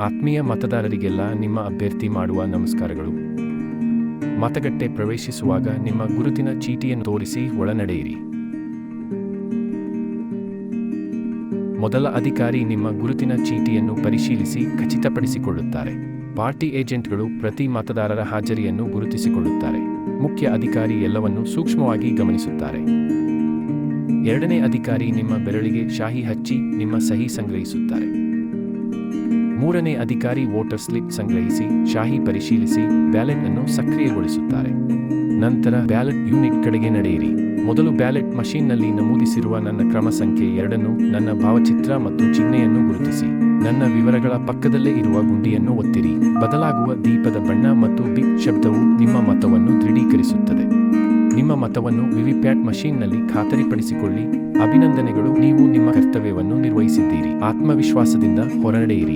ಆತ್ಮೀಯ ಮತದಾರರಿಗೆಲ್ಲ ನಿಮ್ಮ ಅಭ್ಯರ್ಥಿ ಮಾಡುವ ನಮಸ್ಕಾರಗಳು. ಮತಗಟ್ಟೆ ಪ್ರವೇಶಿಸುವಾಗ ನಿಮ್ಮ ಗುರುತಿನ ಚೀಟಿಯನ್ನು ತೋರಿಸಿ ಒಳನಡೆಯಿರಿ. ಮೊದಲ ಅಧಿಕಾರಿ ನಿಮ್ಮ ಗುರುತಿನ ಚೀಟಿಯನ್ನು ಪರಿಶೀಲಿಸಿ ಖಚಿತಪಡಿಸಿಕೊಳ್ಳುತ್ತಾರೆ. ಪಾರ್ಟಿ ಏಜೆಂಟ್ಗಳು ಪ್ರತಿ ಮತದಾರರ ಹಾಜರಿಯನ್ನು ಗುರುತಿಸಿಕೊಳ್ಳುತ್ತಾರೆ. ಮುಖ್ಯ ಅಧಿಕಾರಿ ಎಲ್ಲವನ್ನು ಸೂಕ್ಷ್ಮವಾಗಿ ಗಮನಿಸುತ್ತಾರೆ. ಎರಡನೇ ಅಧಿಕಾರಿ ನಿಮ್ಮ ಬೆರಳಿಗೆ ಶಾಹಿ ಹಚ್ಚಿ ನಿಮ್ಮ ಸಹಿ ಸಂಗ್ರಹಿಸುತ್ತಾರೆ. ಮೂರನೇ ಅಧಿಕಾರಿ ವೋಟರ್ ಸ್ಲಿಪ್ ಸಂಗ್ರಹಿಸಿ, ಶಾಹಿ ಪರಿಶೀಲಿಸಿ, ಬ್ಯಾಲೆಟ್ ಅನ್ನು ಸಕ್ರಿಯಗೊಳಿಸುತ್ತಾರೆ. ನಂತರ ಬ್ಯಾಲೆಟ್ ಯೂನಿಟ್ ಕಡೆಗೆ ನಡೆಯಿರಿ. ಮೊದಲು ಬ್ಯಾಲೆಟ್ ಮಷೀನ್ನಲ್ಲಿ ನಮೂದಿಸಿರುವ ನನ್ನ ಕ್ರಮ ಸಂಖ್ಯೆ ಎರಡನ್ನು ನನ್ನ ಭಾವಚಿತ್ರ ಮತ್ತು ಚಿಹ್ನೆಯನ್ನು ಗುರುತಿಸಿ. ನನ್ನ ವಿವರಗಳ ಪಕ್ಕದಲ್ಲೇ ಇರುವ ಗುಂಡಿಯನ್ನು ಒತ್ತಿರಿ. ಬದಲಾಗುವ ದೀಪದ ಬಣ್ಣ ಮತ್ತು ಬಿಪ್ ಶಬ್ದವು ನಿಮ್ಮ ಮತವನ್ನು ದೃಢೀಕರಿಸುತ್ತದೆ. ನಿಮ್ಮ ಮತವನ್ನು ವಿವಿಪ್ಯಾಟ್ ಮಷೀನ್ನಲ್ಲಿ ಖಾತರಿಪಡಿಸಿಕೊಳ್ಳಿ. ಅಭಿನಂದನೆಗಳು, ನೀವು ನಿಮ್ಮ ಕರ್ತವ್ಯವನ್ನು ನಿರ್ವಹಿಸಿದ್ದೀರಿ. ಆತ್ಮವಿಶ್ವಾಸದಿಂದ ಹೊರನಡೆಯಿರಿ